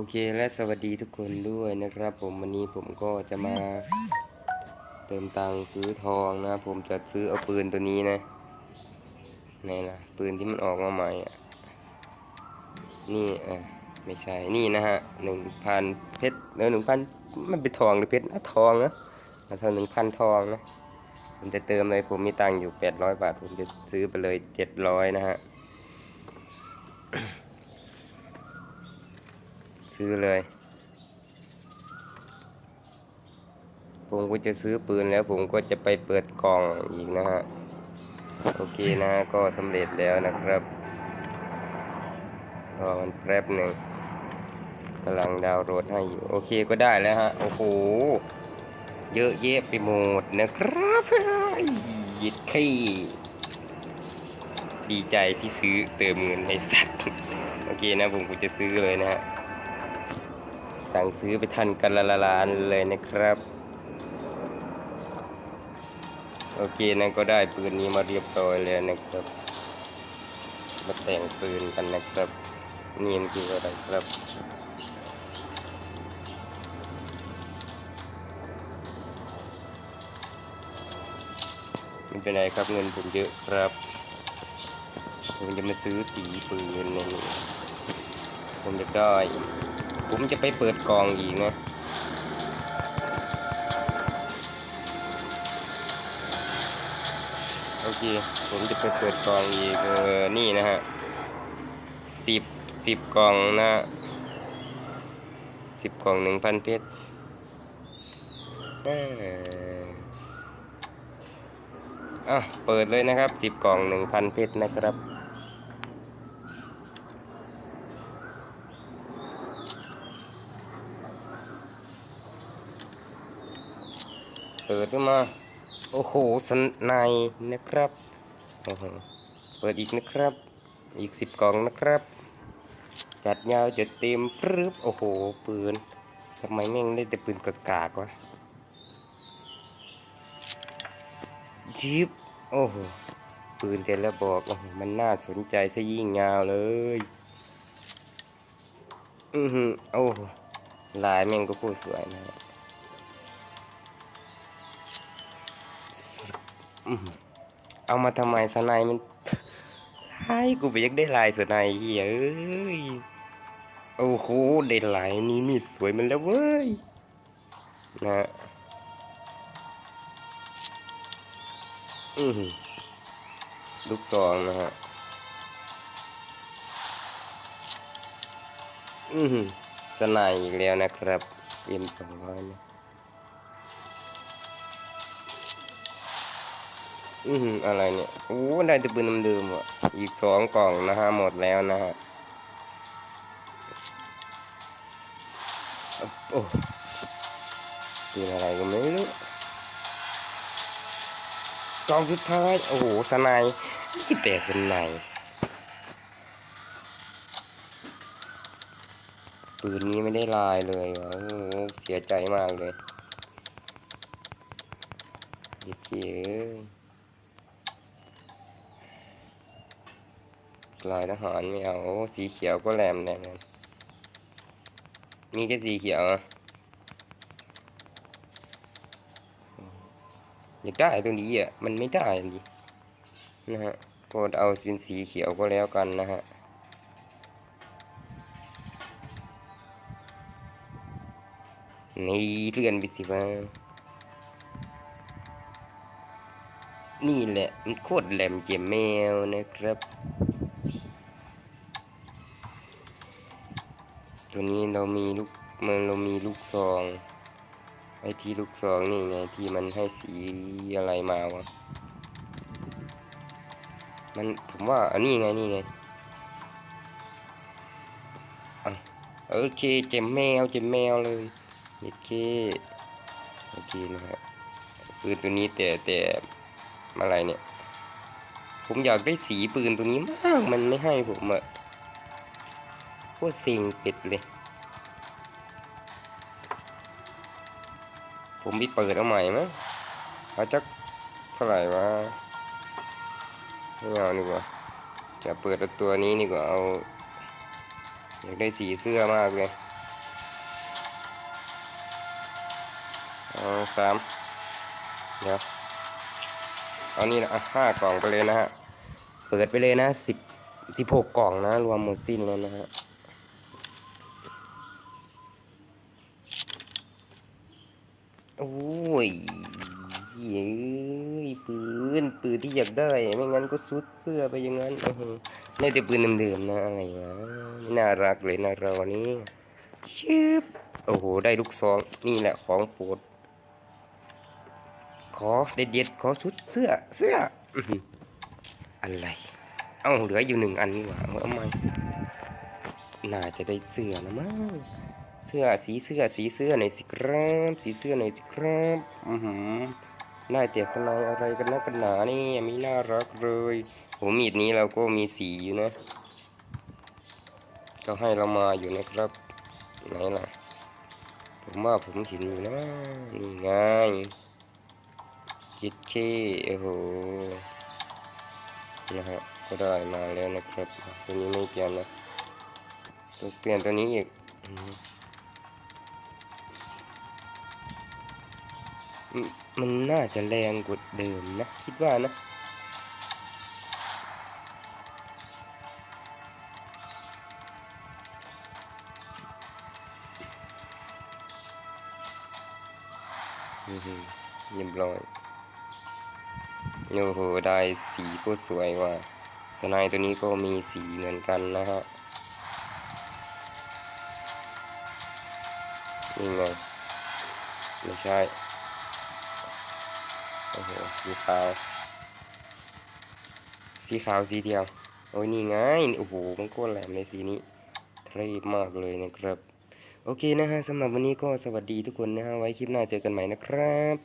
โอเคและสวัสดีทุกคนด้วยนะครับ ผมวันนี้ผมก็จะมาเติมตังค์ซื้อทองนะ ผมจะซื้อเอาปืนตัวนี้นะไหนล่ะปืนที่มันออกมาใหม่อะนี่เออไม่ใช่นี่นะฮะหนึ่งพันเพชรเออหนึ่งพันมันเป็นทองหรือเพชรนะทองนะมาเท่าหนึ่งพันทองนะผมจะเติมเลยผมมีตังค์อยู่แปดร้อยบาท ผมจะซื้อไปเลยเจ็ดร้อยนะฮะ ซื้อเลยผมก็จะซื้อปืนแล้วผมก็จะไปเปิดกล่องอีกนะฮะ โอเคนะก็สำเร็จแล้วนะครับรอมันแป๊บหนึ่งกำลังดาวน์โหลดให้อยู่ โอเคก็ได้แล้วฮะ โอ้โห เยอะแยะไปหมดนะครับยิดขี้ดีใจที่ซื้อเติมเงินในสัตว์ โอเคนะผมก็จะซื้อเลยนะฮะ สั่งซื้อไปทันกันละละลานเลยนะครับ โอเคนะก็ได้ปืนนี้มาเรียบร้อยแล้วนะครับ มาแต่งปืนกันนะครับ นี่มันคืออะไรครับไม่เป็นไรครับเงินผมเยอะครับ ผมจะมาซื้อสีปืนนนี้ ผมจะได้ ผมจะไปเปิดกล่องอีกนะโอเค ผมจะไปเปิดกล่องอีกเออนี่นะฮะสิบสิบกล่องนะสิบกล่องหนึ่งพันเพชรอะเปิดเลยนะครับสิบกล่องหนึ่งพันเพชรนะครับ เปิดขึ้นมา โอ้โหสนในนะครับโอ้โหเปิดอีกนะครับ อีกสิบกล่องนะครับ จัดยาวจะเต็มปรึบโอ้โห ปืนทำไมแม่งได้แต่ปืนกากากวะจิบโอ้โห ปืนแต่ละบอกโอ้โหมันน่าสนใจซะยิ่งยาวเลย อือหือโอ้โหลายแม่งก็พูดสวยนะ เอามาทำไมสไนมันลายกูไปยากได้ลายสไนเหี้ยเอ้ยโอ้โหได้ลายนี้มีสวยมันแล้วเว้ยนะอือลูกซองนะฮะอือหือสไนอีกแล้วนะครับเอ็มสองร้อยนะ อืออะไรเนี่ยโอ้ได้แต่ปืนเดิมๆอะอีกสองกล่องนะฮะหมดแล้วนะฮะโอ้ปืนอะไรก็ไม่รู้กล่องสุดท้าย โอ้โหสไนยที่แตกเป็นไหนปืนนี้ไม่ได้ลายเลยวะโอ้โหเสียใจมากเลยเด็กเก๋อ้ย ลายทหารไม่เอาโอ้สีเขียวก็แหลมแน่นอนมีแค่สีเขียวอะอยากได้ตัวนี้อะมันไม่ได้ดินะฮะโปรดเอาเป็นสีเขียวก็แล้วกันนะฮะนี่เลื่อนไปสิว่านี่แหละมันโคตรแหลมเจ็มแมวนะครับ ตัวนี้เรามีลูกมันเรามีลูกซอง ไอ้ที่ลูกซองนี่ไงที่มันให้สีอะไรมาวะ มันผมว่าอันนี้ไงนี่ไงอะโอเคเจ็มแมวเจ็มแมวเลยโอเคโอเคนะฮะปืนตัวนี้แต่แต่อะไรเนี่ย ผมอยากได้สีปืนตัวนี้มาก มันไม่ให้ผมอะ ผู้สิงปิดเลย ผมไปเปิดเอาใหม่ไหมเอาจะเท่าไหร่วะไม่เอาดีกว่าจะเปิดตัวนี้ดีกว่าเอาอยากได้สีเสื้อมากเลยเอสามเดี๋ยวอันนี้นะห้ากล่องไปเลยนะฮะ เปิดไปเลยนะสิบสิบหกกล่องนะ รวมหมดสิ้นแล้วนะฮะ โอ้ยเย้ยปืน ปืนที่อยากได้ ไม่งั้นก็ซุดเสื้อไปอย่างนั้นโอ้โหได้แต่ปืนเดิมๆนะอะไรวะไม่น่ารักเลยนะเรานี่ชิบโอ้โห ได้ลูกซอง นี่แหละของโปรด ขอเด็ดๆขอชุดเสื้อ เสื้อ อะไร เอ้า เหลืออยู่หนึ่งอันนี่หว่าเอาเอามาน่าจะได้เสื้อนะมั้ง เสื้อสีเสื้อสีเสื้อหน่อยสิครับสีเสื้อหน่อยสิครับอือหือได้แต่สไนอะไรกันนะกันหนานี่มีน่ารักเลยโหมีดนี้เราก็มีสีอยู่นะก็ให้เรามาอยู่นะครับไหนล่ะผมว่าผมเห็นอยู่นะนี่ไงคิดเคโอ้โหนะฮะก็ได้มาแล้วนะครับตัวนี้ไม่เปลี่ยนนะต้องเปลี่ยนตัวนี้อีก มันน่าจะแรงกว่าเดิมนะ คิดว่านะอือหือเรียบร้อยโอ้โห ได้สีก็สวยว่ะสไนด์ตัวนี้ก็มีสีเหมือนกันนะฮะนี่ไงไม่ใช่ อ้โหสีขาว สีขาวสีเดียว โอ้ยนี่ไงโอ้โหมันก็แหลมในสีนี้เทรมากเลยนะครับ โอเคนะฮะสำหรับวันนี้ก็สวัสดีทุกคนนะฮะไว้คลิปหน้าเจอกันใหม่นะครับ